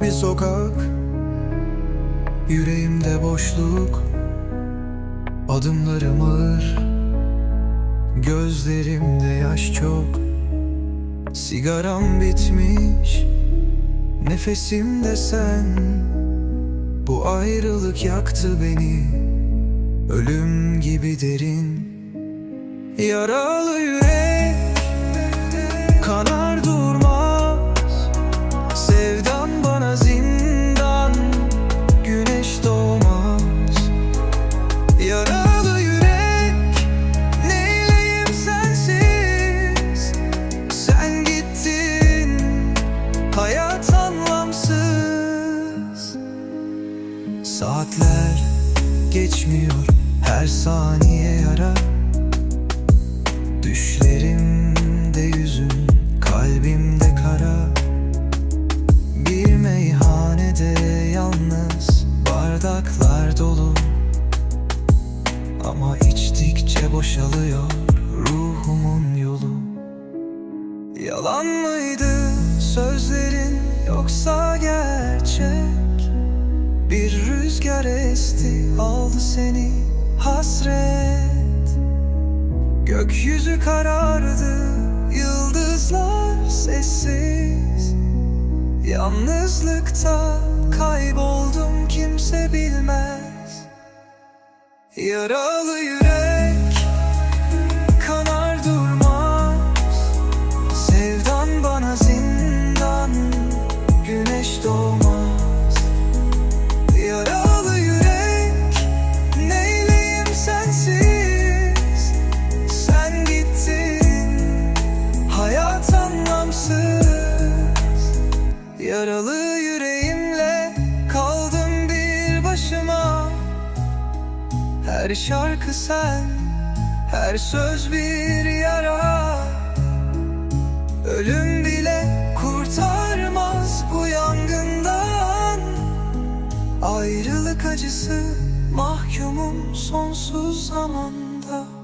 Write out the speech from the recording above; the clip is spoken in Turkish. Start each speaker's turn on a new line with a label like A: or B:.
A: bir sokak Yüreğimde boşluk. Adımlarım ağır Gözlerimde yaş çok. Sigaram bitmiş Nefesimde sen. Bu ayrılık yaktı beni Ölüm gibi derin. Yaralı yürek Saatler geçmiyor Her saniye yara. Düşlerimde yüzün Kalbimde kara. Bir meyhanede yalnız Bardaklar dolu. Ama içtikçe boşalıyor Ruhumun yolu. Yalan mıydı rüzgar Aldı seni hasret. Gökyüzü karardı, yıldızlar sessiz. Yalnızlıkta kayboldum kimse bilmez. Yaralı yürek Yaralı yüreğimle kaldım bir başıma. Her şarkı sen, her söz bir yara. Ölüm bile kurtarmaz bu yangından. Ayrılık acısı mahkumum sonsuz zamanda